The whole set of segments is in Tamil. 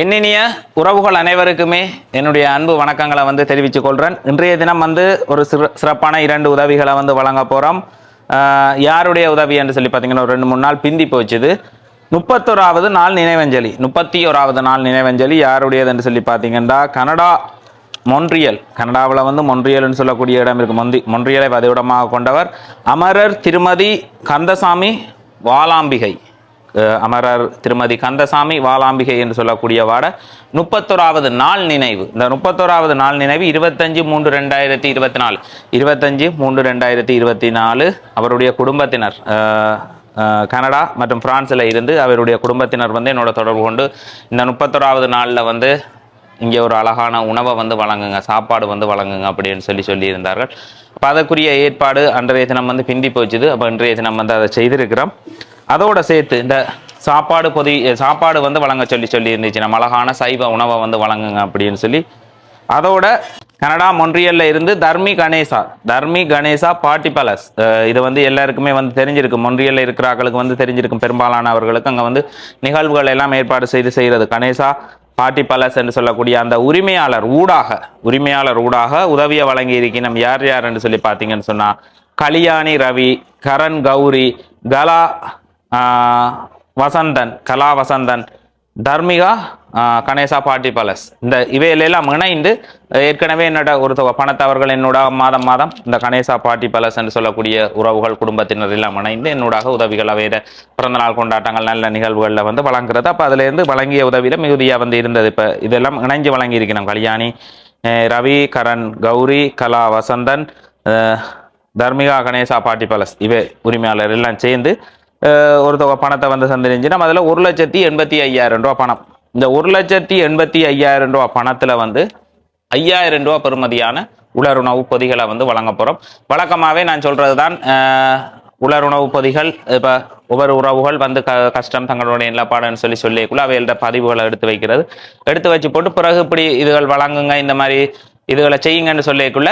என்னினிய உறவுகள் அனைவருக்குமே என்னுடைய அன்பு வணக்கங்களை வந்து தெரிவித்துக் கொள்கிறேன் இன்றைய தினம் வந்து ஒரு சிற சிறப்பான இரண்டு உதவிகளை வந்து வழங்க போகிறோம் யாருடைய உதவி என்று சொல்லி பார்த்தீங்கன்னா ஒரு ரெண்டு மூணு நாள் பிந்தி போச்சுது. முப்பத்தோராவது நாள் நினைவஞ்சலி. முப்பத்தி ஓராவது நாள் நினைவஞ்சலி யாருடையது என்று சொல்லி பார்த்தீங்கன்னா கனடா மொன்றியல். கனடாவில் வந்து மொன்றியல்னு சொல்லக்கூடிய இடம் இருக்குது மொந்தி மொன்றியலை பதிவிடமாக கொண்டவர் அமரர் திருமதி கந்தசாமி வாலாம்பிகை அமரர் திருமதி கந்தசாமி வாலாம்பிகை என்று சொல்லக்கூடிய வாட முப்பத்தோராவது நாள் நினைவு. இந்த முப்பத்தோராவது நாள் நினைவு இருபத்தஞ்சு மூன்று ரெண்டாயிரத்தி இருபத்தி நாலு. இருபத்தஞ்சு மூன்று ரெண்டாயிரத்தி இருபத்தி நாலு அவருடைய குடும்பத்தினர் கனடா மற்றும் பிரான்ஸில் இருந்து அவருடைய குடும்பத்தினர் வந்து என்னோட தொடர்பு கொண்டு இந்த முப்பத்தோராவது நாளில் வந்து இங்கே ஒரு அழகான உணவை வந்து வழங்குங்க சாப்பாடு வந்து வழங்குங்க அப்படின்னு சொல்லி சொல்லியிருந்தார்கள். அப்போ அதற்குரிய ஏற்பாடு அன்றைய தினம் வந்து பிந்தி போச்சுது. அப்போ இன்றைய தினம் வந்து அதை செய்திருக்கிறோம். அதோட சேர்த்து இந்த சாப்பாடு பொதி சாப்பாடு வந்து வழங்க சொல்லி சொல்லி இருந்துச்சு நம்ம அழகான சைவ உணவை வந்து வழங்குங்க அப்படின்னு சொல்லி. அதோட கனடா மொன்ரியல்ல இருந்து தர்மி கணேசா தர்மி கணேசா பாட்டி பேலஸ் இது வந்து எல்லாருக்குமே வந்து தெரிஞ்சிருக்கு மொன்ரியல்ல இருக்கிறார்களுக்கு வந்து தெரிஞ்சிருக்கும். பெரும்பாலானவர்களுக்கு அங்கே வந்து நிகழ்வுகள் எல்லாம் ஏற்பாடு செய்து செய்கிறது. கணேசா பாட்டி பேலஸ் என்று சொல்லக்கூடிய அந்த உரிமையாளர் ஊடாக உரிமையாளர் ஊடாக உதவியை வழங்கி இருக்கணும் யார் யார் என்று சொல்லி பார்த்தீங்கன்னு சொன்னால் கலியாணி ரவி கரண் கௌரி கலா வசந்தன் கலா வசந்தன் தர்மிகா கணேசா பாட்டி பேலஸ் இந்த இவையிலெல்லாம் இணைந்து ஏற்கனவே என்னோட ஒரு தொகை பணத்தை அவர்கள் என்னோட மாதம் மாதம் இந்த கணேசா பாட்டி பேலஸ் என்று சொல்லக்கூடிய உறவுகள் குடும்பத்தினர் எல்லாம் இணைந்து என்னோடாக உதவிகள் வேறு பிறந்தநாள் கொண்டாட்டங்கள் நல்ல நிகழ்வுகளில் வந்து வழங்குறது. அப்போ அதுலேருந்து வழங்கிய உதவியில் மிகுதியாக வந்து இருந்தது. இப்போ இதெல்லாம் இணைஞ்சு வழங்கியிருக்கணும் கல்யாணி ரவி கரண் கௌரி கலா வசந்தன் தர்மிகா கணேசா பாட்டி பேலஸ் இவை உரிமையாளர் எல்லாம் சேர்ந்து ஒரு தொகை பணத்தை வந்து சந்திரிஞ்சு நம்ம அதில் ஒரு லட்சத்தி எண்பத்தி ஐயாயிரம் ரூபா பணம். இந்த ஒரு லட்சத்தி எண்பத்தி ஐயாயிரம் ரூபா பணத்தில் வந்து ஐயாயிரம் ரூபா பெறுமதியான உலருணவு பொதிகளை வந்து வழங்க போகிறோம் வழக்கமாகவே நான் சொல்கிறது தான் உலருணவு பொதிகள் இப்போ ஒவ்வொரு உறவுகள் வந்து க கஷ்டம் தங்களுடைய நிலப்பாடுன்னு சொல்லி சொல்லிக்குள்ள அவைகளோட பதிவுகளை எடுத்து வைக்கிறது. எடுத்து வச்சு போட்டு பிறகு இப்படி இதுகள் வழங்குங்க இந்த மாதிரி இதுகளை செய்யுங்கன்னு சொல்லிக்குள்ள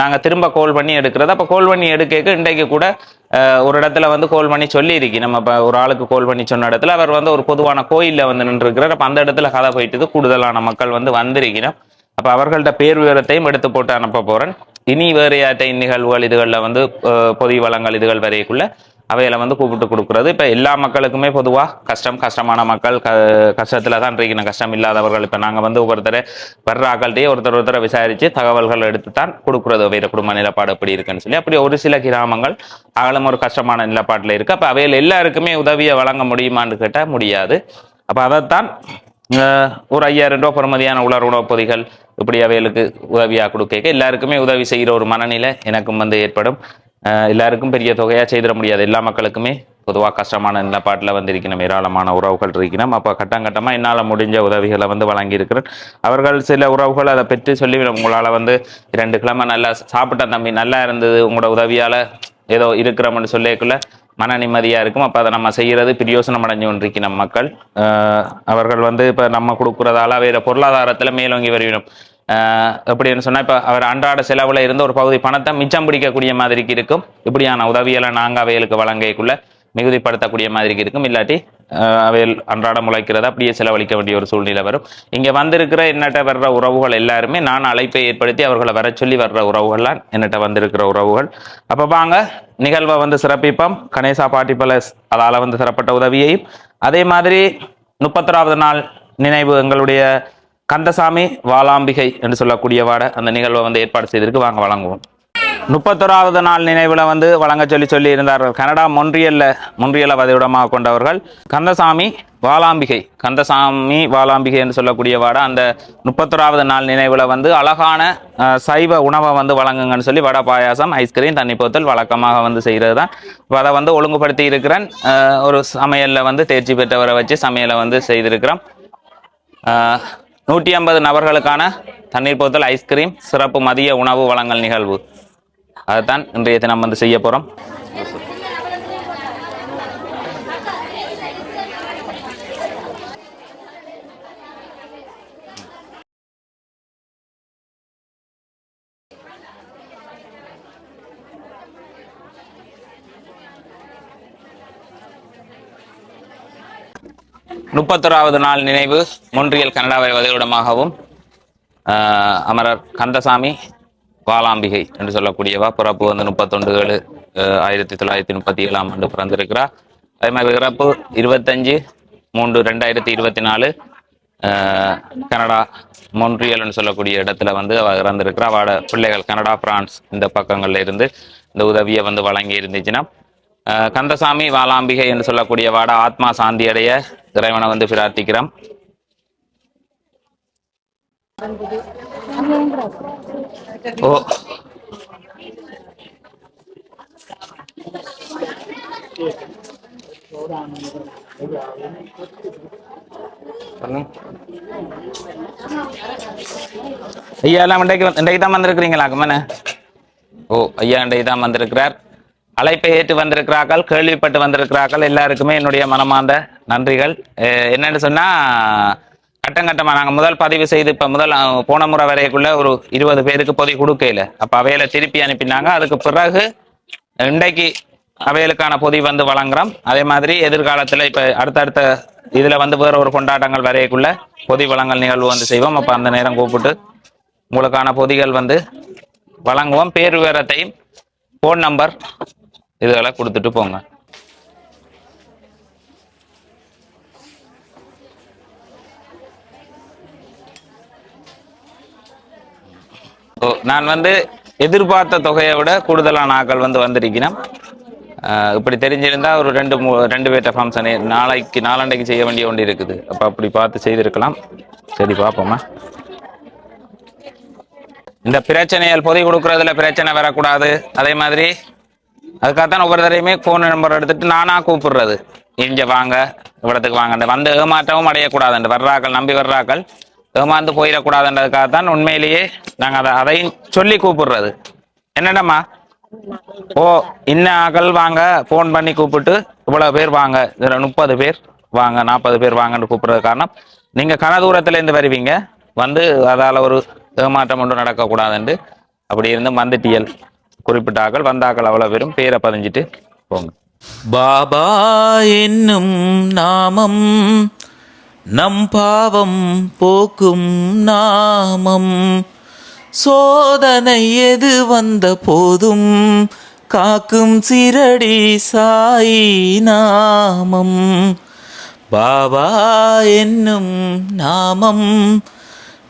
நாங்கள் திரும்ப கோல் பண்ணி எடுக்கிறது. அப்போ கோல் பண்ணி எடுக்க இன்றைக்கு கூட ஒரு இடத்துல வந்து கோல் பண்ணி சொல்லியிருக்கு. நம்ம இப்போ ஒரு ஆளுக்கு கோல் பண்ணி சொன்ன இடத்துல அவர் வந்து ஒரு பொதுவான கோயிலில் வந்து நின்றுருக்கிறார். அப்போ அந்த இடத்துல கதை போயிட்டு கூடுதலான மக்கள் வந்து வந்திருக்கிறோம். அப்போ அவர்கள்ட்ட பேர் விவரத்தையும் எடுத்து போட்டு அனுப்ப போகிறேன் இனி வேறு யார்ட்ட நிகழ்வுகள் இதுகளில் வந்து பொதி வளங்கள் இதுகள் வரைக்குள்ள அவையில வந்து கூப்பிட்டு கொடுக்குறது. இப்போ எல்லா மக்களுக்குமே பொதுவாக கஷ்டம் கஷ்டமான மக்கள் க கஷ்டத்தில் தான் இருக்கணும். கஷ்டம் இல்லாதவர்கள் இப்போ நாங்கள் வந்து ஒருத்தரை வர்ற ஆக்கள்கிட்டயே ஒருத்தர் ஒருத்தரை விசாரித்து தகவல்கள் எடுத்து தான் கொடுக்குறது. வேறு குடும்ப நிலப்பாடு எப்படி இருக்குன்னு சொல்லி. அப்படி ஒரு சில கிராமங்கள் அகலம் ஒரு கஷ்டமான நிலப்பாட்டில் இருக்குது அப்போ அவையில் எல்லாருக்குமே உதவியை வழங்க முடியுமான்னு கேட்டால் முடியாது. அப்போ அதைத்தான் ஒரு ஐயாயிரம் ரூபா பெறுமதியான உலர் உணவுப் பொதிகள் இப்படி அவைகளுக்கு உதவியாக கொடுக்க எல்லாருக்குமே உதவி செய்கிற ஒரு மனநிலை எனக்கும் வந்து ஏற்படும். எல்லாருக்கும் பெரிய தொகையாக செய்திட முடியாது. எல்லா மக்களுக்குமே பொதுவாக கஷ்டமான நிலப்பாட்டில் வந்து இருக்கணும் ஏராளமான உறவுகள் இருக்கணும் அப்போ கட்டம் கட்டமாக என்னால் முடிஞ்ச உதவிகளை வந்து வழங்கியிருக்கிறேன். அவர்கள் சில உறவுகள் அதை பெற்று சொல்லி உங்களால் வந்து ரெண்டு கிழமை நல்லா சாப்பிட்ட தம்பி நல்லா இருந்தது. உங்களோட உதவியால் ஏதோ இருக்கிறோம்னு சொல்லிக்குள்ள மன நிம்மதியாக இருக்கும். அப்போ அதை நம்ம செய்கிறது பிரயோசனம் அடைஞ்சு கொண்டிருக்கணும் மக்கள். அவர்கள் வந்து இப்போ நம்ம கொடுக்குறதால வேறு பொருளாதாரத்தில் மேலோங்கி வருவிடும் எப்படின்னு சொன்னால் இப்போ அவர் அன்றாட செலவில் இருந்து ஒரு பகுதி பணத்தை மிச்சம் பிடிக்கக்கூடிய மாதிரிக்கு இருக்கும். இப்படியான உதவியெல்லாம் நாங்கள் அவைகளுக்கு வழங்கக்குள்ள மிகுதிப்படுத்தக்கூடிய மாதிரிக்கு இருக்கும். இல்லாட்டி அவையில் அவைகள் அன்றாடம் முளைக்கிறத அப்படியே செலவழிக்க வேண்டிய ஒரு சூழ்நிலை வரும். இங்கே வந்திருக்கிற என்னட்ட வர்ற உறவுகள் எல்லாருமே நான் அழைப்பை ஏற்படுத்தி அவர்களை வர சொல்லி வர்ற உறவுகள்லாம் என்னட்ட வந்திருக்கிற உறவுகள். அப்போ வாங்க நிகழ்வை வந்து சிறப்பிப்போம். கணேசா பாட்டி பலஸ் அதால் வந்து சிறப்பட்ட உதவியையும். அதே மாதிரி முப்பத்தொராவது நாள் நினைவு எங்களுடைய கந்தசாமி வாலாம்பிகை என்று சொல்லக்கூடியவாட அந்த நிகழ்வை வந்து ஏற்பாடு செய்திருக்கு. வாங்க வழங்குவோம். முப்பத்தொராவது நாள் நினைவில் வந்து வழங்க சொல்லி சொல்லி இருந்தார்கள் கனடா மொன்றியல்ல மொன்றியல வதவிடமாக கொண்டவர்கள் கந்தசாமி வாலாம்பிகை. கந்தசாமி வாலாம்பிகை என்று சொல்லக்கூடியவாட அந்த முப்பத்தொராவது நாள் நினைவில் வந்து அழகான சைவ உணவை வந்து வழங்குங்கன்னு சொல்லி வடை பாயாசம் ஐஸ்கிரீம் தண்ணி போத்தல் வழக்கமாக வந்து செய்கிறது தான் இப்போ அதை வந்து ஒழுங்குபடுத்தி இருக்கிறேன். ஒரு சமையலில் வந்து தேர்ச்சி பெற்றவரை வச்சு சமையலை வந்து செய்திருக்கிறோம். நூற்றி ஐம்பது நபர்களுக்கான தண்ணீர் போத்தல் ஐஸ்கிரீம் சிறப்பு மதிய உணவு வழங்கல் நிகழ்வு. அதுதான் இன்றைய தினம் வந்து செய்ய போகிறோம் முப்பத்தொராவது நாள் நினைவு மொன்றியல் கனடாவை உதவிடமாகவும் ஆஹ், அமரர் கந்தசாமி வாலாம்பிகை என்று சொல்லக்கூடியவா பிறப்பு வந்து முப்பத்தொன்று ஏழு ஆயிரத்தி தொள்ளாயிரத்தி முப்பத்தி ஏழாம் ஆண்டு பிறந்திருக்கிறார். அதே மாதிரி பிறப்பு இருபத்தஞ்சு மூன்று ரெண்டாயிரத்தி இருபத்தி நாலு ஆஹ், கனடா மொன்றியல்னு சொல்லக்கூடிய இடத்துல வந்து அவள் இறந்திருக்கிறா அவட பிள்ளைகள் கனடா பிரான்ஸ் இந்த பக்கங்கள்ல இருந்து இந்த உதவியை வந்து வழங்கி இருந்துச்சுன்னா ஆஹ், கந்தசாமி வாலாம்பிகை என்று சொல்லக்கூடிய வாட ஆத்மா சாந்தி அடைய இறைவனை வந்து பிரார்த்திக்கிறோம். ஓ. ஐயா எல்லாம் இன்றைக்கு இன்றைக்கு தான் வந்திருக்கிறீங்களா கம்மனு ஓ ஐயா இன்றைக்கு தான் வந்திருக்கிறார். அழைப்பை ஏற்று வந்திருக்கிறார்கள் கேள்விப்பட்டு வந்திருக்கிறார்கள். எல்லாருக்குமே என்னுடைய மனமார்ந்த நன்றிகள். என்னன்னு சொன்னால் கட்டம் கட்டமாக நாங்கள் முதல் பதிவு செய்து இப்போ முதல் போன முறை வரைக்குள்ள ஒரு இருபது பேருக்கு பொதி கொடுக்கல அப்போ அவையில திருப்பி அனுப்பினாங்க. அதுக்கு பிறகு இன்றைக்கு அவைகளுக்கான பொதி வந்து வழங்குறோம். அதே மாதிரி எதிர்காலத்தில் இப்போ அடுத்தடுத்த இதில் வந்து வேற ஒரு கொண்டாட்டங்கள் வரைக்குள்ள பொதி வழங்கல் நிகழ்வு வந்து செய்வோம். அப்போ அந்த நேரம் கூப்பிட்டு உங்களுக்கான பொதிகள் வந்து வழங்குவோம். பேர் விவரத்தையும் ஃபோன் நம்பர் இதெல்லாம் கொடுத்துட்டு போங்க. ஓ நான் வந்து எதிர்பார்த்த தொகையை விட கூடுதலான ஆக்கள் வந்து வந்திருக்கிறேன். இப்படி தெரிஞ்சிருந்தா ஒரு ரெண்டு மூ ரெண்டு பேர்ட்ட ஃபங்க்ஷனு நாளைக்கு நாளாண்டைக்கு செய்ய வேண்டிய ஒன்று இருக்குது. அப்போ அப்படி பார்த்து செய்திருக்கலாம். சரி பார்ப்போமா. இந்த பிரச்சனைகள் பொதி கொடுக்கறதுல பிரச்சனை வரக்கூடாது. அதே மாதிரி அதுக்காகத்தான் ஒவ்வொரு தடையுமே ஃபோன் நம்பர் எடுத்துட்டு நானா கூப்பிடுறது. இங்க வாங்க இவ்வளத்துக்கு வாங்க வந்து ஏமாற்றவும் அடையக்கூடாதுண்டு வர்றாக்கள் நம்பி வர்றாக்கள் ஏமாந்து போயிடக்கூடாதுன்றதுக்காகத்தான் உண்மையிலேயே நாங்க அதை அதையும் சொல்லி கூப்பிடுறது. என்னடம்மா ஓ இன்ன ஆக்கள் வாங்க ஃபோன் பண்ணி கூப்பிட்டு இவ்வளவு பேர் வாங்க. இதுல முப்பது பேர் வாங்க நாற்பது பேர் வாங்கன்னு கூப்பிடுறது காரணம். நீங்க கன தூரத்துல இருந்து வருவீங்க. வந்து அதால ஒரு ஏமாற்றம் ஒன்றும் நடக்கக்கூடாதுண்டு அப்படி இருந்து வந்துட்டியல். குறிப்பிட்ட ஆக்கள் வந்த ஆக்கள் அவ்வளவு பேரும். பேரை பதிஞ்சிட்டு போங்க. பாபா என்னும் நாமம் நம் பாவம் போக்கும் நாமம். சோதனை எது வந்த போதும் காக்கும் சிரடி சாயி நாமம். பாபா என்னும் நாமம்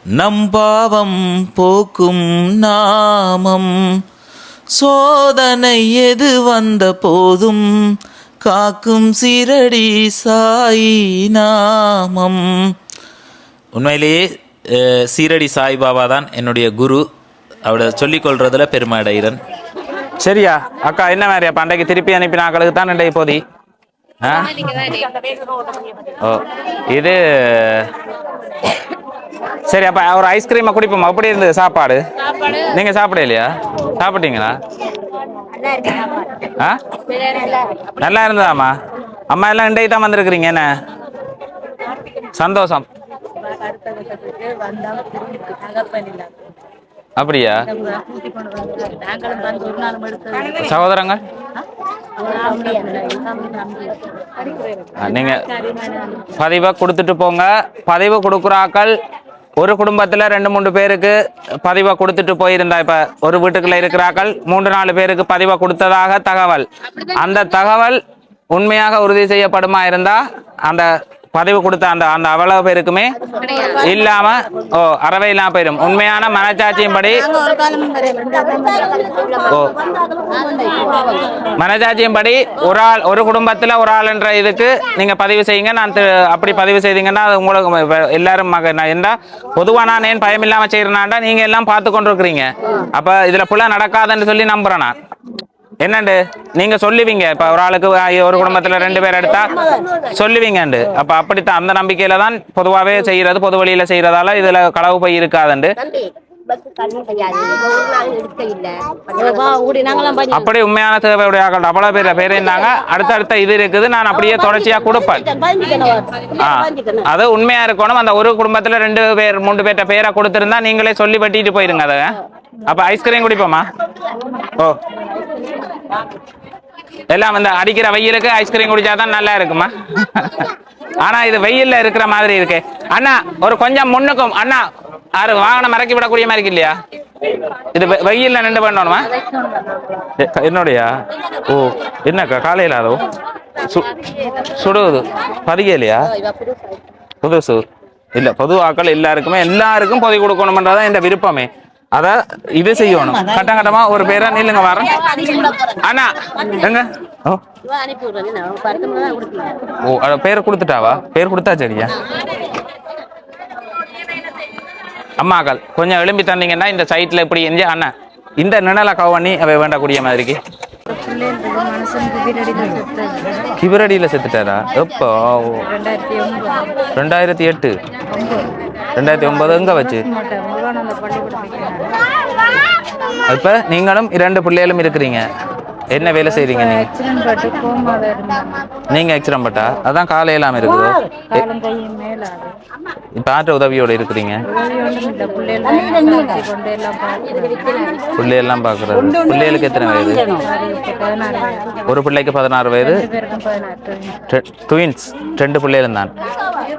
நம் பாவம் போக்கும் நாமம். சோதனை எது வந்த போதும்? காக்கும் சிரடி சாய் நாமம். உண்மையிலேயே சீரடி சாய்பாபா தான் என்னுடைய குரு. அவரை சொல்லிக்கொள்றதுல பெருமை அடைகிறேன் சரியா? அக்கா என்ன மாதிரி அப்ப அன்றைக்கு திருப்பி அனுப்பின ஆக்களுக்கு தான் இன்றைக்கு போதி. ஆ? ஓ இது சரி அப்ப ஒரு ஐஸ்கிரீமை குடிப்போம்? அப்படி இருந்தது சாப்பாடு? நீங்க சாப்பிட இல்லையா? சாப்பிட்டீங்களா? ஆ? நல்லா இருந்ததாம்மா? அம்மா எல்லாம் இன்றைக்கு தான் வந்திருக்கிறீங்க என்ன? சந்தோஷம். அப்படியா? சகோதரங்கள்? ஆ, நீங்க பதிவை கொடுத்துட்டு போங்க. பதிவு கொடுக்குறாக்கள் ஒரு குடும்பத்துல ரெண்டு மூணு பேருக்கு பதிவை கொடுத்துட்டு போயிருந்தா இப்ப ஒரு வீட்டுக்குள்ள இருக்கிறார்கள். மூன்று நாலு பேருக்கு பதிவை கொடுத்ததாக தகவல். அந்த தகவல் உண்மையாக உறுதி செய்யப்படுமா இருந்தா அந்த பதிவு கொடுத்த அந்த அந்த அவ்வளவு பேருக்குமே இல்லாம ஓ அறவை இல்லாம போயிடும் உண்மையான மனச்சாட்சியின்படி ஓ. மனஜாட்சியின்படி ஒரு ஆள் ஒரு குடும்பத்துல ஒரு ஆள் என்ற இதுக்கு நீங்க பதிவு செய்யுங்க. நான் அப்படி பதிவு செய்தீங்கன்னா அது உங்களுக்கு எல்லாரும் என்ன பொதுவா நான் ஏன் பயம் இல்லாம செய்யறேனாண்டா நீங்க எல்லாம் பார்த்து கொண்டிருக்கிறீங்க. அப்ப இதுல புள்ள நடக்காதுன்னு சொல்லி நம்புறேன் நான். என்னண்டு? நீங்க சொல்லுவீங்க. இப்ப ஒரு ஆளுக்கு ஒரு குடும்பத்துல ரெண்டு பேர் எடுத்தா சொல்லுவீங்கண்டு. அப்ப அப்படித்தான். அந்த நம்பிக்கையில தான் பொதுவாவே செய்யறது பொது வழியில செய்யறதால இதுல களவு போய் இருக்காதுண்டு. அப்படி உண்மையான தேவையுடைய அவ்வளவு பேர் பேர் இருந்தாங்க. அடுத்தடுத்த இது இருக்குது. நான் அப்படியே தொடர்ச்சியா கொடுப்பேன். அது உண்மையா இருக்கணும். அந்த ஒரு குடும்பத்துல ரெண்டு பேர் மூன்று பேர்ட்ட பேரை கொடுத்திருந்தா நீங்களே சொல்லி வெட்டிட்டு போயிருங்க அதை. அப்ப ஐஸ்கிரீம் குடிப்போமா ஓ. எல்லாம் வந்து அடிக்கிற வெயிலுக்கு ஐஸ்கிரீம் குடிச்சாதான் நல்லா இருக்குமா? ஆனா இது வெயில்ல இருக்கிற மாதிரி இருக்கு. அண்ணா ஒரு கொஞ்சம் முன்னுக்கும். அண்ணா ஆறு வாகனம் மறக்கி விடக்கூடிய மாதிரி இருக்கு இல்லையா? இது வெயில்ல நின்று பண்ணணுமா? என்னோடயா? என்னுடையா ஓ என்னக்கா காலையில அதோ? சு- சுடுவது பதிகலையா புதுசு இல்ல பொதுவாக்கள் எல்லாருக்குமே எல்லாருக்கும் பொதி கொடுக்கணும்ன்றதான் இந்த விருப்பமே. அத இது செய்யணும். கட்டம் கட்டமா ஒரு பேரா நில்லுங்க வரேன் அண்ணா எங்க? ஓ. பேர் கொடுத்துட்டாவா? பேர் கொடுத்தா சரியா? அம்மாக்கள் கொஞ்சம் எழும்பி தந்தீங்கன்னா இந்த சைட்ல இப்படி எஞ்சு அண்ணா இந்த நிழலை கவ் பண்ணி அவை வேண்டக்கூடிய மாதிரிக்கு. கிபரடியில் செத்துட்டாரா? எப்போ ரெண்டாயிரத்தி எட்டு. ரெண்டாயிரத்தி ஒன்பது எங்க வச்சு? இப்போ நீங்களும் இரண்டு பிள்ளைகளும் இருக்கிறீங்க. என்ன வேலை செய்றீங்க நீங்க? நீங்க பட்டா? அதான் காலையெல்லாம் இருக்குது. காலம் கையும் மேலாது இப்ப ஆற்ற உதவியோட இருக்கிறீங்க? உதவி எல்லாம் பிள்ளையெல்லாம் பாக்குறது பிள்ளைகளுக்கு எத்தனை வயது? இப்போ ஒரு பிள்ளைக்கு பதினாறு வயது? ட்வின்ஸ் ரெண்டு பிள்ளைகளும் தான்.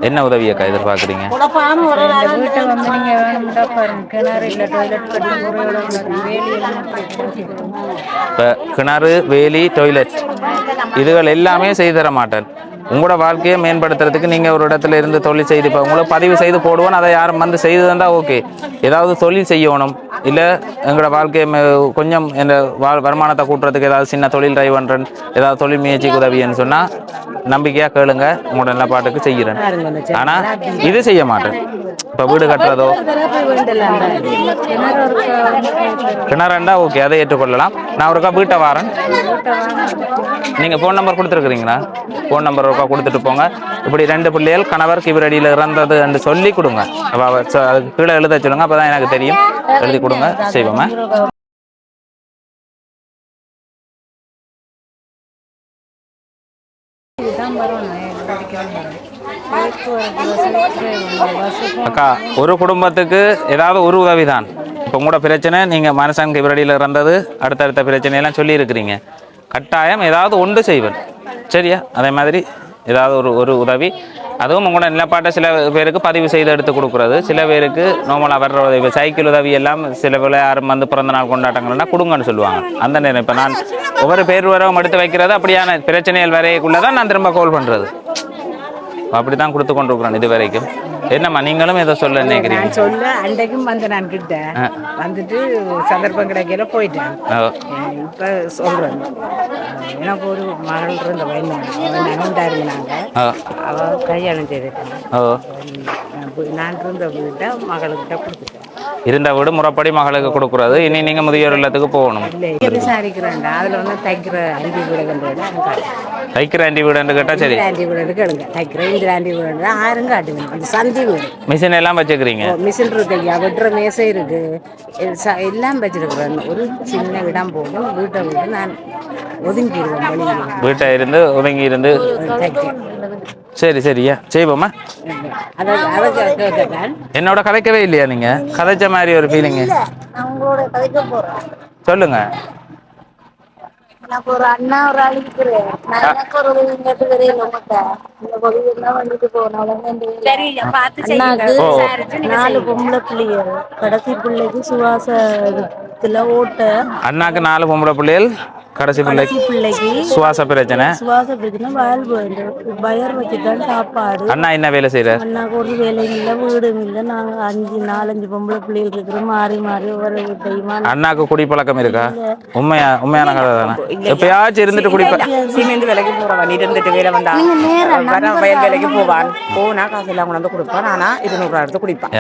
என்ன எதிர்பார்க்குறீங்க? நீங்க வேணும்டா பாருங்க. கிணறு கிணறு வேலி டொய்லெட் இதுகள் எல்லாமே செய்து தர மாட்டேன் உங்களோட வாழ்க்கையை மேம்படுத்துறதுக்கு நீங்கள் ஒரு இடத்துல இருந்து தொழில் செய்து இப்போ உங்களை பதிவு செய்து போடுவோம் அதை யாரும் வந்து செய்து தந்தால் ஓகே ஏதாவது தொழில் செய்யணும். இல்லை எங்களோட வாழ்க்கையை கொஞ்சம் இந்த வா- வருமானத்தை கூட்டுறதுக்கு ஏதாவது சின்ன தொழில் ட்ரை பண்ணுறேன் ஏதாவது தொழில் முயற்சிக்கு உதவின்னு சொன்னால் நம்பிக்கையாக கேளுங்க உங்களோட நல்ல பாட்டுக்கு செய்கிறேன். ஆனால் இது செய்ய மாட்டேன். இப்போ வீடு கட்டுறதோ கிணறுண்டா ஓகே அதை ஏற்றுக்கொள்ளலாம். நான் ஒருக்கா வீட்டை வரேன். நீங்கள் ஃபோன் நம்பர் கொடுத்துருக்குறீங்களா? ஃபோன் நம்பர் ஒருக்கா கொடுத்துட்டு போங்க. இப்படி ரெண்டு பிள்ளைகள் கணவர் கிபரடியில் இறந்தது என்று சொல்லி கொடுங்க. அப்போ அதுக்கு கீழே எழுத சொல்லுங்க அப்போ தான் எனக்கு தெரியும். எழுதி கொடுங்க. செய்வோமா? இதுதான் வரணும் பஸ்ஸுக்கும் அக்கா ஒரு குடும்பத்துக்கு ஏதாவது ஒரு உதவி தான் இப்போ உங்களோட பிரச்சனை நீங்கள் மனுஷன் கிபரடியில் இறந்தது அடுத்தடுத்த பிரச்சனையெல்லாம் சொல்லி இருக்கிறீங்க கட்டாயம் ஏதாவது ஒன்று செய்வேன். சரியா? அதே மாதிரி ஏதாவது ஒரு ஒரு உதவி. அதுவும் உங்களோட நிலப்பாட்டை சில பேருக்கு பதிவு செய்து எடுத்து கொடுக்குறது. சில பேருக்கு நார்மலாக வர்ற உதவி சைக்கிள் உதவி எல்லாம் சில பேர் யாரும் வந்து பிறந்த நாள் கொண்டாட்டங்கள்னா கொடுங்கன்னு சொல்லுவாங்க. அந்த நேரம் இப்போ நான் ஒவ்வொரு பேர் வரவும் எடுத்து வைக்கிறது அப்படியான பிரச்சனைகள் வரையக்குள்ளே தான் நான் திரும்ப கால் பண்ணுறது அப்படி தான் கொடுத்து கொண்டிருக்கிறேன் இது வரைக்கும். என்னம்மா நீங்களும் ஏதோ சொல்ல நினைக்கிறீங்க? நான் சொல்ல அன்றைக்கும் வந்து நான் கிட்ட வந்துட்டு சந்தர்ப்பம் கிடைக்கல போயிட்டேன். இப்ப சொல்றேன். எனக்கு ஒரு மகள் இருந்த வயது அவன் நகண்டா இருந்தாங்க ஓ, அவ கல்யாணம் செய்திருக்கான். நான் இருந்த வீட்டை மகளுக்கிட்ட கொடுத்துட்டேன். இருந்த வீடு முறைப்படி மகளுக்கு கொடுக்குறது. இனி நீங்க முதியோர் இல்லத்துக்கு போகணும். தைக்கிற ஆண்டி வீடுன்னு கேட்டா சரி. அந்த சந்தி வீடு. மிஷின் எல்லாம் வச்சுக்கிறீங்க? மிஷின் இருக்கு. ஐயா வெட்டுற மேசை இருக்கு. எல்லாம் வச்சிருக்கிறேன். ஒரு சின்ன இடம் போகும். வீட்டை விட்டு நான் ஒதுங்கிடுவேன் வீட்டை இருந்து ஒதுங்கி இருந்து. சரி சரியா செய்வோமா? என்னோட கதைக்கவே இல்லையா நீங்க? கதைச்ச மாதிரி ஒரு போறோம் சொல்லுங்க. எனக்கு ஒரு அண்ணா ஒரு ஆள் இருக்கிறேன் நான் எனக்கு ஒரு உதவி கேட்டு வரையில உங்கள்கிட்ட இந்த உதவி எல்லாம் வந்துட்டு போனோம் அண்ணாக்கு ஓ. நாலு பொம்பளை பிள்ளைகள். கடைசி பிள்ளைக்கு சுவாச இதுல ஓட்ட. அண்ணாக்கு நாலு பொம்பளை பிள்ளைகள். கடைசி பிள்ளை. கடைசி பிள்ளைக்கு சுவாச பிரச்சனை. சுவாச பிரச்சனை வயல் போயிடும் பயர் வச்சுதான் சாப்பாடு. அண்ணா என்ன வேலை செய்யறார் அண்ணாக்கு ஒரு வேலையும் இல்லை வீடும் இல்லை. நாங்க அஞ்சு நாலஞ்சு பொம்பளை பிள்ளைகள் இருக்கிறோம். மாறி மாறி ஒவ்வொரு வீட்டையுமா அண்ணாக்கு குடிப்பழக்கம் இருக்கா? உண்மையா உண்மையான கதை தானே? எப்பயாச்சும் இருந்துட்டு குடிப்ப சிமெண்ட் வேலைக்கு போறவன் இருந்துட்டு வேலை வந்தா? வர வயல் வேலைக்கு போவான். போனா காசு எல்லாம் கொண்டு வந்து கொடுப்பான். ஆனா இருநூறு எடுத்து குடிப்பான்.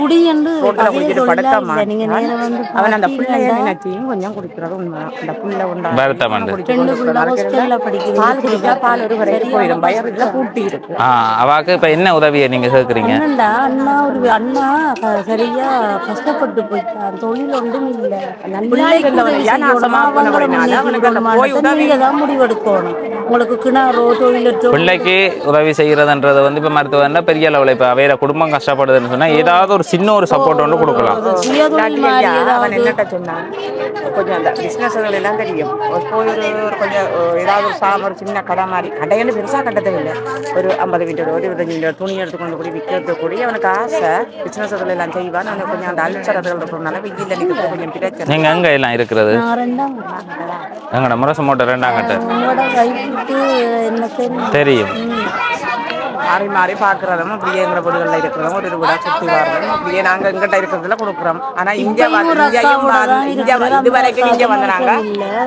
குடி என்று குடிச்சிட்டு வந்து அவன் அந்த நினைச்சியும் கொஞ்சம் குடிக்கிறது உண்மை அந்த புள்ள உண்டா? வருத்தம் உண்டு. ரெண்டு பிள்ளை ஹாஸ்டல்ல படிக்குது. பால் குடிச்சா பால் ஒரு வரைக்கும் போயிடும். வயறுல பூட்டி இருக்கு. ஆ அவாக்கு இப்ப என்ன உதவியை நீங்க கேக்குறீங்க என்னண்டா அண்ணா ஒரு அண்ணா சரியா கஷ்டப்பட்டு போயிட்டான் தொழில் ஒன்றும் இல்ல. நீங்க தான் முடிவெடுக்கணும் உங்களுக்கு கிணறோ தொழிலற்றோ பிள்ளைக்கு உதவி செய்கிறதுன்றது வந்து இப்போ மருத்துவம்னா பெரிய லெவலில் இப்போ வேற குடும்பம் கஷ்டப்படுதுன்னு சொன்னால் ஏதாவது ஒரு சின்ன ஒரு சப்போர்ட் ஒன்று கொடுக்கலாம். என்னட்ட சொன்னான். கொஞ்சம் அந்த பிசினஸ் எல்லாம் தெரியும். ஒரு போய் ஒரு ஒரு கொஞ்சம் ஒரு ஏதாவது ஒரு சாம ஒரு சின்ன கடை மாதிரி. கடைன்னு பெருசா கட்டது இல்லை. ஒரு ஐம்பது மீட்டர் ஒரு இருபத்தஞ்சு மீட்டர் துணி எடுத்து கொண்டு கூடி விற்கிறது கூடி அவனுக்கு ஆசை. பிசினஸ் எல்லாம் செய்வான். அவனுக்கு கொஞ்சம் அந்த அல்சரதுகள் இருக்கிறதுனால வெயில நிற்கிறது கொஞ்சம் பிரச்சனை. நீங்கள் எங்கே எல்லாம் இருக்கிறது? எங்கட முரசு மோட்டை ரெண்டாம் கட்டு. தெரியும்? மாறி மாறி பாக்குறதும் அப்படியே எங்க வீடுகளில் இருக்கிறதும் ஒரு வீடா சுத்தி வர்றதும் அப்படியே நாங்க எங்கிட்ட இருக்கிறதுல கொடுக்குறோம். ஆனா இங்க வந்து இங்கேயும் இங்க இது வரைக்கும் இங்க வந்து நாங்க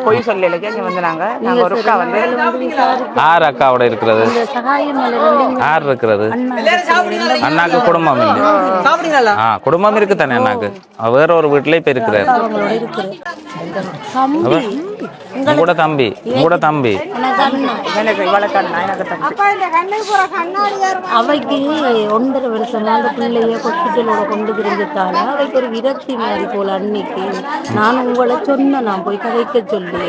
பொய் சொல்லலைக்கு இங்க வந்து நாங்க நாங்க ஒரு அக்கா வந்து ஆறு அக்காவோட இருக்கிறது? ஆறு இருக்கிறது? அண்ணாக்கு குடும்பம் இல்லை. ஆ குடும்பம் இருக்கு தானே அண்ணாக்கு? வேற ஒரு வீட்டுல இப்ப இருக்கிறாரு அவங்களோட இருக்குது தம்பி. உங்களோட தம்பி. உங்களோட தம்பி. எனக்கு இவ்வளவு கண்ணா எனக்கு தம்பி. அவைக்கு ஒன்றரை வருஷமா அந்த பிள்ளைய ஹாஸ்பிட்டலோட கொண்டு தெரிஞ்சதால அவைக்கு ஒரு விரக்தி மாதிரி போல அன்னைக்கு. நான் உங்களை சொன்னேன் நான் போய் கதைக்க சொல்லி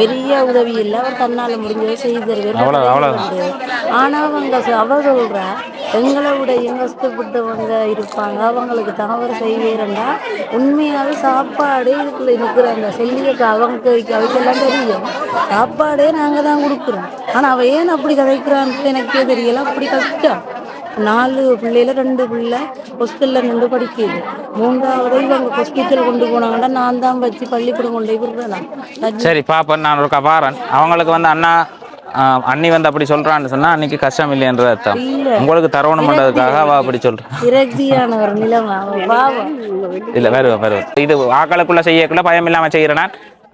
பெரிய உதவி இல்லை. அவர் தன்னால முடிஞ்சதை செய்து அவ்வளவு, அவ்வளவு. தருவேன் ஆனா அவங்க அவ சொல்ற எங்களை விட கஷ்டப்பட்டவங்க இருப்பாங்க. அவங்களுக்கு தகவல் செய்வேறண்டா. உண்மையாவே சாப்பாடே இதுக்குள்ள நிற்கிறாங்க சொல்லியிருக்க அவங்க அவைக்கெல்லாம் தெரியும். சாப்பாடே நாங்க தான் கொடுக்குறோம். ஆனா அவ ஏன் அப்படி கதைக்கிறான்னு எனக்கே தெரியல. அப்படி கஷ்டம். நாலு பிள்ளையில ரெண்டு பிள்ளை ஹாஸ்டல்ல நின்று படிக்குது. மூன்றாவது இவங்க ஹாஸ்பிட்டல் கொண்டு போனாங்கன்னா நான் தான் வச்சு பள்ளிக்கூடம் கொண்டு போய் விடுறேன்? சரி பாப்பா நான் ஒரு கபாரன் அவங்களுக்கு வந்து அண்ணா அண்ணி வந்து அப்படி சொல்றான்னு சொன்னா அன்னைக்கு கஷ்டம் இல்லைன்றது அர்த்தம். உங்களுக்கு தரவணும் பண்றதுக்காக அவ அப்படி சொல்றேன் இல்ல வருவேன் வருவேன் இது ஆக்களுக்குள்ள செய்யக்குள்ள பயம் இல்லாம செய்யறேன்னா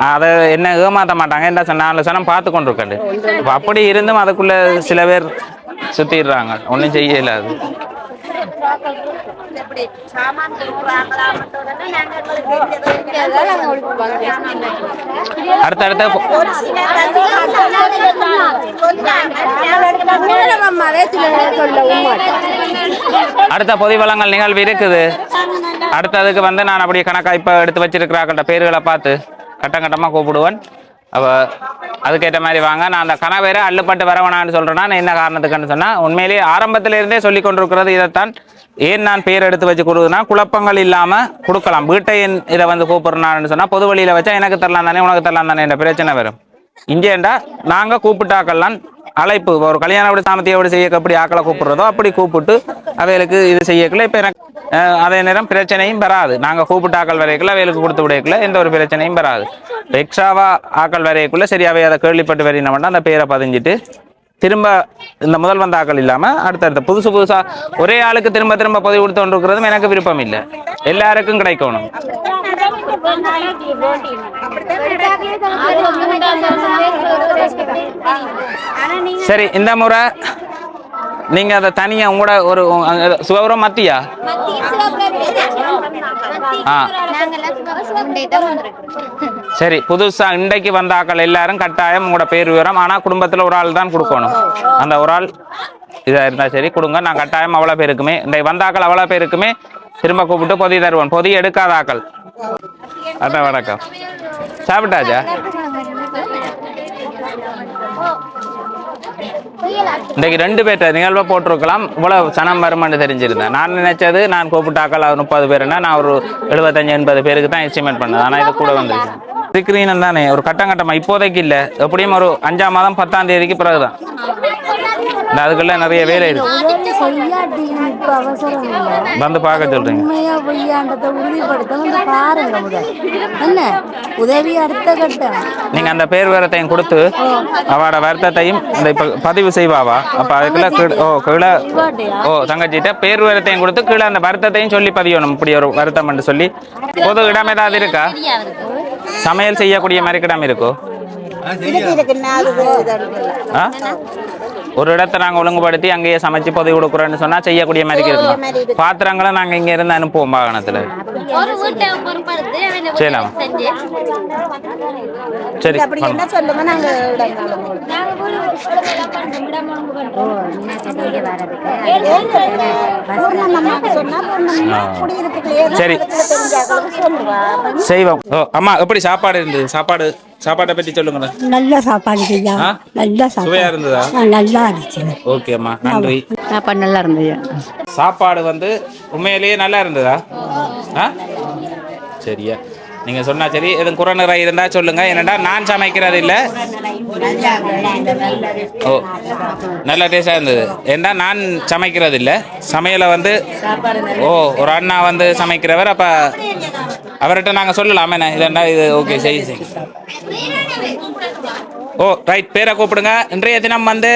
அதை என்ன ஏமாற்ற மாட்டாங்க என்ன சொன்ன நாலு பார்த்து கொண்டிருக்காரு இப்போ அப்படி இருந்தும் அதுக்குள்ளே சில பேர் சுற்றிடுறாங்க ஒன்றும் செய்யல அது அடுத்தடுத்த அடுத்த பொதி வளங்கள் நிகழ்வு இருக்குது. அடுத்ததுக்கு வந்து நான் அப்படியே கணக்கா இப்போ எடுத்து வச்சிருக்கிறாக்கிட்ட பேர்களை பார்த்து கட்டம் கட்டமாக கூப்பிடுவேன். அப்போ அதுக்கேற்ற மாதிரி வாங்க. நான் அந்த கணவரை அள்ளுப்பட்டு வரவேணான்னு சொல்கிறேன்னா நான் என்ன காரணத்துக்குன்னு சொன்னால் உண்மையிலேயே ஆரம்பத்திலிருந்தே சொல்லி கொண்டிருக்கிறது இதைத்தான். ஏன் நான் பேர் எடுத்து வச்சு கொடுக்குதுன்னா குழப்பங்கள் இல்லாமல் கொடுக்கலாம். வீட்டை என் இதை வந்து கூப்பிடுறான்னு சொன்னால் பொது வழியில் வச்சா எனக்கு தரலாம் தானே உனக்கு தரலாம் தானே என்ற பிரச்சனை வரும். இங்கேண்டா நாங்கள் கூப்பிட்டாக்கள்லாம் அழைப்பு ஒரு கல்யாண வீடு சாமத்திய விட செய்ய எப்படி ஆக்களை கூப்பிடுறதோ அப்படி கூப்பிட்டு அவைகளுக்கு இது செய்யக்குள்ள இப்போ எனக்கு அஹ், அதே நேரம் பிரச்சனையும் வராது. நாங்கள் கூப்பிட்டு ஆக்கள் வரைக்குள்ள அவைகளுக்கு கொடுத்து விடையக்குள்ள எந்த ஒரு பிரச்சனையும் வராது. எக்ஸ்ட்ராவா ஆக்கள் வரைக்குள்ள சரி அவை அதை கேள்விப்பட்டு வரையினவன்டா அந்த பேரை பதிஞ்சிட்டு திரும்ப இந்த முதல் வந்த ஆக்கள் இல்லாமல் அடுத்தடுத்த புதுசு புதுசாக ஒரே ஆளுக்கு திரும்ப திரும்ப பதிவு கொடுத்து கொண்டிருக்கிறதும் எனக்கு விருப்பம் இல்லை எல்லாருக்கும் கிடைக்கணும். சரி இந்த முறை நீங்க அதை தனியா உங்களோட ஒரு அங்க சுகவரம் மத்தியா? ஆ. சரி புதுசா இன்றைக்கு வந்த ஆக்கள் எல்லாரும் கட்டாயம் உங்களோட பேர் விவரம் ஆனா குடும்பத்துல ஒரு ஆள் தான் கொடுக்கணும். அந்த ஒரு ஆள் இதா இருந்தா சரி கொடுங்க. நான் கட்டாயம் அவ்வளவு பேருக்குமே இந்த வந்த ஆக்கள் அவ்வளவு பேருக்குமே திரும்ப கூப்பிட்டு பொதி தருவோம். பொதி எடுக்காத ஆக்கள். அதான் வணக்கம். சாப்பிட்டாச்சா? இன்றைக்கு ரெண்டு பேர்ட்ட நிகழ்வை போட்டிருக்கலாம். இவ்வளவு சனம் வருமானு தெரிஞ்சிருந்தேன். நான் நினைச்சது நான் கூப்பிட்டாக்கள் அவர் முப்பது பேருன்னா நான் ஒரு எழுபத்தஞ்சு எண்பது பேருக்கு தான் எஸ்டிமேட் பண்ணேன் ஆனால் இது கூட வந்துருச்சு. இருக்கிறீன் தானே ஒரு கட்டம் கட்டமா? இப்போதைக்கு இல்லை. எப்படியும் ஒரு அஞ்சாம் மாதம் பத்தாம் தேதிக்கு பிறகுதான். இந்த அதுக்குள்ள நிறைய வேலை இருக்கு. வந்து பார்க்க சொல்றீங்க. உண்மையா பொய்யாண்டதை உறுதிப்படுத்த வந்து பாருங்க முதல் என்ன? உதவி அடுத்த கட்டம். நீங்க அந்த பேர் விவரத்தையும் கொடுத்து அவட வருத்தத்தையும் இந்த இப்ப பதிவு செய்வாவா? அப்ப அதுக்குள்ள கீழ- ஓ கீழே ஓ தங்கச்சிட்ட பேர் விவரத்தையும் கொடுத்து கீழே அந்த வருத்தத்தையும் சொல்லி பதியணும். இப்படி ஒரு வருத்தம் சொல்லி. பொது இடம் ஏதாவது இருக்கா? சமையல் செய்யக்கூடிய மாதிரி இடம் இருக்கோ? ஆ? ஒரு இடத்த நாங்க ஒழுங்குபடுத்தி அங்கேயே சமைச்சு பதிவு கொடுக்குறோன்னு சொன்னா செய்யக்கூடிய மாதிரி இருக்கும்? பாத்திரங்களை நாங்க இங்க இருந்து அனுப்புவோம் வாகனத்துல. சரி சரி. சொல்லுவா. செய்வோம். ஓ அம்மா எப்படி சாப்பாடு இருந்தது? சாப்பாடு சாப்பாட்டை பற்றி சொல்லுங்களேன். நல்ல சாப்பாடு ஐயா? நல்ல சுவையா இருந்ததா? நல்லா இருந்துச்சு. ஓகேம்மா நன்றி. சாப்பாடு நல்லா இருந்தது. சாப்பாடு வந்து உண்மையிலேயே நல்லா இருந்ததா? சரியா. நீங்கள் சொன்னா சரி எதுவும் குறை இருந்தால் சொல்லுங்கள் என்னடா நான் சமைக்கிறது இல்லை. ஓ நல்ல டேஸ்டாக இருந்தது. ஏன்னா நான் சமைக்கிறது இல்லை? சமையலை வந்து ஓ ஒரு அண்ணா வந்து சமைக்கிறவர் அப்போ அவர்கிட்ட நாங்கள் சொல்லலாமே என்ன? இது ஓகே சரி சரி. ஓ ரைட் பேரை கூப்பிடுங்க. இன்றைய தினம் வந்து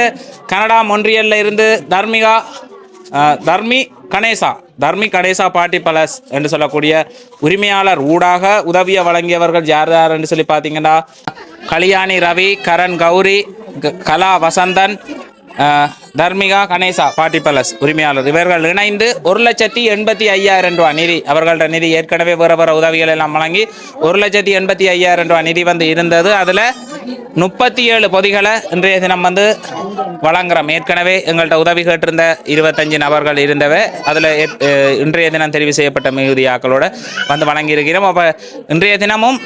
கனடா மொன்றியல்ல இருந்து தர்மிகா தர்மி கணேசா தர்மி கணேசா பாட்டி பலஸ் என்று சொல்லக்கூடிய உரிமையாளர் ஊடாக உதவியை வழங்கியவர்கள் யார் யார் என்று சொல்லி பார்த்தீங்கன்னா கல்யாணி ரவி கரண் கௌரி க- கலா வசந்தன் தர்மிகா கணேசா பாட்டி பலஸ் உரிமையாளர். இவர்கள் இணைந்து ஒரு லட்சத்தி எண்பத்தி ஐயாயிரம் ரூபா நிதி அவர்கள்ட்ட நிதி ஏற்கனவே வேற வேற உதவிகள் எல்லாம் வழங்கி ஒரு லட்சத்தி எண்பத்தி ஐயாயிரம் ரூபா நிதி வந்து இருந்தது. அதில் முப்பத்தி ஏழு பொதிகளை இன்றைய தினம் வந்து வழங்குறோம். ஏற்கனவே எங்கள்கிட்ட உதவி கேட்டிருந்த இருபத்தஞ்சு நபர்கள் இருந்தவை. அதில் இன்றைய தினம் தெரிவு செய்யப்பட்ட மிகுதியாக்களோட வந்து வழங்கியிருக்கிறோம். அப்போ இன்றைய தினமும்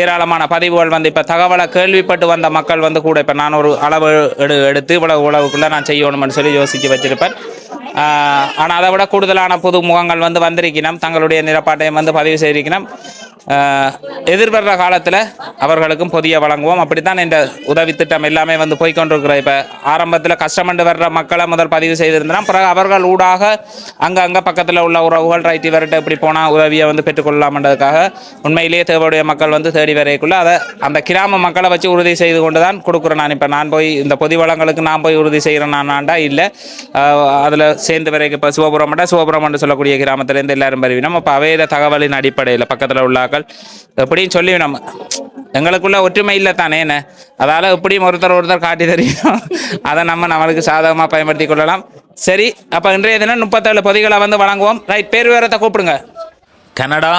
ஏராளமான பதிவுகள் வந்து இப்போ தகவலை கேள்விப்பட்டு வந்த மக்கள் வந்து கூட இப்போ நான் ஒரு அளவு எடு எடுத்து இவ்வளவு உழவுக்குள்ளே நான் செய்யணும்னு சொல்லி யோசித்து வச்சிருப்பேன். ஆனால் அதை விட கூடுதலான புது முகங்கள் வந்து வந்திருக்கணும். தங்களுடைய நிலப்பாட்டையும் வந்து பதிவு செய்திருக்கணும். எதிர்வர்ற காலத்தில் அவர்களுக்கும் புதிய வழங்குவோம். அப்படித்தான் இந்த உதவி திட்டம் எல்லாமே வந்து போய்கொண்டிருக்கிறோம் இப்போ ஆரம்பத்தில் கஷ்டமண்டு வர்ற மக்களை முதல் பதிவு செய்திருந்தனா. பிறகு அவர்கள் ஊடாக அங்கே அங்கே பக்கத்தில் உள்ள உறவுகள் ரைட் இவர்கிட்ட இப்படி போனால் உதவியை வந்து பெற்றுக்கொள்ளலாம்ன்றதுக்காக உண்மையிலேயே தேவையுடைய மக்கள் வந்து தேடி வரையக்குள்ளே அதை அந்த கிராம மக்களை வச்சு உறுதி செய்து கொண்டு தான் கொடுக்குறேன் நான். இப்போ நான் போய் இந்த பொதி வளங்களுக்கு நான் போய் உறுதி செய்கிறேன் நான்டா இல்லை. அதில் சேர்ந்து வரைக்கும் இப்போ சிவபுரம்டா சிவபுரம்னு சொல்லக்கூடிய கிராமத்துலேருந்து எல்லாரும் வருவினோம். அப்போ அவையில தகவலின் அடிப்படையில் பக்கத்தில் உள்ள உள்ளாக்கள் எப்படியும் சொல்லி நம்ம எங்களுக்குள்ள ஒற்றுமை இல்லை தானே என்ன? அதால் எப்படியும் ஒருத்தர் ஒருத்தர் காட்டி தெரியும். அதை நம்ம நம்மளுக்கு சாதகமாக பயன்படுத்தி கொள்ளலாம். சரி அப்போ இன்றைய தினம் முப்பத்தேழு பொதிகளை வந்து வழங்குவோம். ரைட் பேர் விவரத்தை கூப்பிடுங்க. கனடா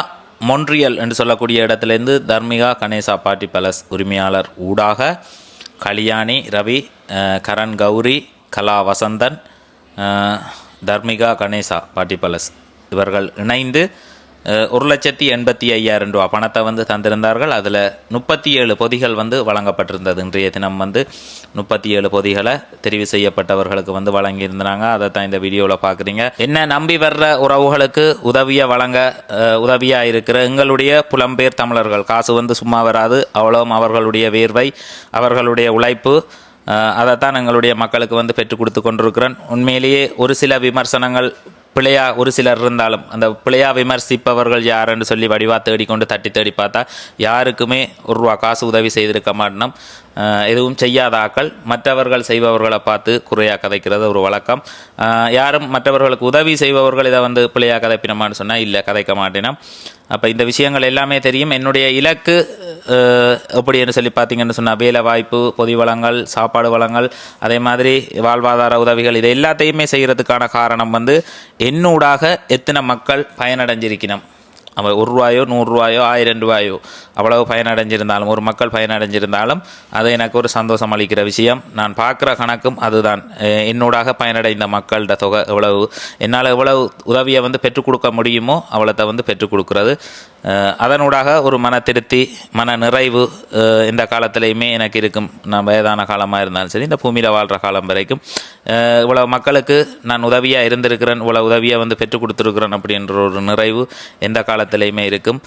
மொன்ட்ரியல் என்று சொல்லக்கூடிய இடத்துலேருந்து தர்மிகா கணேசா பாட்டி பேலஸ் உரிமையாளர் ஊடாக கலியாணி ரவி அஹ், கரண் கௌரி கலா வசந்தன் தர்மிகா கணேசா பாட்டி பேலஸ் இவர்கள் இணைந்து ஒரு லட்சத்தி எண்பத்தி ஐயாயிரம் ரூபா பணத்தை வந்து தந்திருந்தார்கள். அதில் முப்பத்தி ஏழு பொதிகள் வந்து வழங்கப்பட்டிருந்தது. இன்றைய தினம் வந்து முப்பத்தி ஏழு பொதிகளை தெரிவு செய்யப்பட்டவர்களுக்கு வந்து வழங்கியிருந்தாங்க. அதை தான் இந்த வீடியோவில் பார்க்குறீங்க. என்ன நம்பி வர்ற உறவுகளுக்கு உதவியை வழங்க உதவியாக இருக்கிற எங்களுடைய புலம்பெயர் தமிழர்கள். காசு வந்து சும்மா வராது. அவ்வளவும் அவர்களுடைய வேர்வை அவர்களுடைய உழைப்பு. அதைத்தான் எங்களுடைய மக்களுக்கு வந்து பெற்றுக் கொடுத்து கொண்டிருக்கிறேன். உண்மையிலேயே ஒரு சில விமர்சனங்கள் பிழையா ஒரு சிலர் இருந்தாலும் அந்த பிழையா விமர்சிப்பவர்கள் யாருன்னு சொல்லி வடிவா தேடிக்கொண்டு தட்டி தேடி பார்த்தா யாருக்குமே ஒரு ரூபா காசு உதவி செய்திருக்க மாட்டோம். எதுவும் செய்யாத ஆக்கள் மற்றவர்கள் செய்பவர்களை பார்த்து குறையாக கதைக்கிறது ஒரு வழக்கம். யாரும் மற்றவர்களுக்கு உதவி செய்பவர்கள் இதை வந்து பிள்ளையாக கதைப்பினமான்னு சொன்னால் இல்லை கதைக்க மாட்டேனா அப்போ இந்த விஷயங்கள் எல்லாமே தெரியும். என்னுடைய இலக்கு அஹ், எப்படின்னு சொல்லி பார்த்தீங்கன்னு சொன்னால் வேலை வாய்ப்பு பொதி வளங்கள் சாப்பாடு வளங்கள் அதே மாதிரி வாழ்வாதார உதவிகள் இது எல்லாத்தையுமே செய்கிறதுக்கான காரணம் வந்து என்னூடாக எத்தனை மக்கள் பயனடைஞ்சிருக்கணும் அவன் ஒரு ரூபாயோ நூறுரூவாயோ ஆயிரம் ரூபாயோ அவ்வளவு பயனடைஞ்சிருந்தாலும் ஒரு மக்கள் பயனடைஞ்சிருந்தாலும் அது எனக்கு ஒரு சந்தோஷம் அளிக்கிற விஷயம். நான் பார்க்குற கணக்கும் அதுதான். என்னோடாக பயனடைந்த மக்கள்கிட்ட தொகை எவ்வளவு? என்னால் எவ்வளவு உதவியை வந்து பெற்றுக் கொடுக்க முடியுமோ அவ்வளோத்தை வந்து பெற்றுக் கொடுக்குறது. அதனூடாக ஒரு மன திருப்தி மன நிறைவு இந்த காலத்திலையுமே எனக்கு இருக்கும். நான் வயதான காலமாக இருந்தாலும் சரி இந்த பூமியில் வாழ்கிற காலம் வரைக்கும். இவ்வளோ மக்களுக்கு நான் உதவியாக இருந்திருக்கிறேன் இவ்வளோ உதவியை வந்து பெற்றுக் கொடுத்துருக்குறேன் அப்படின்ற ஒரு நிறைவு எந்த காலத்திலையுமே இருக்கும்.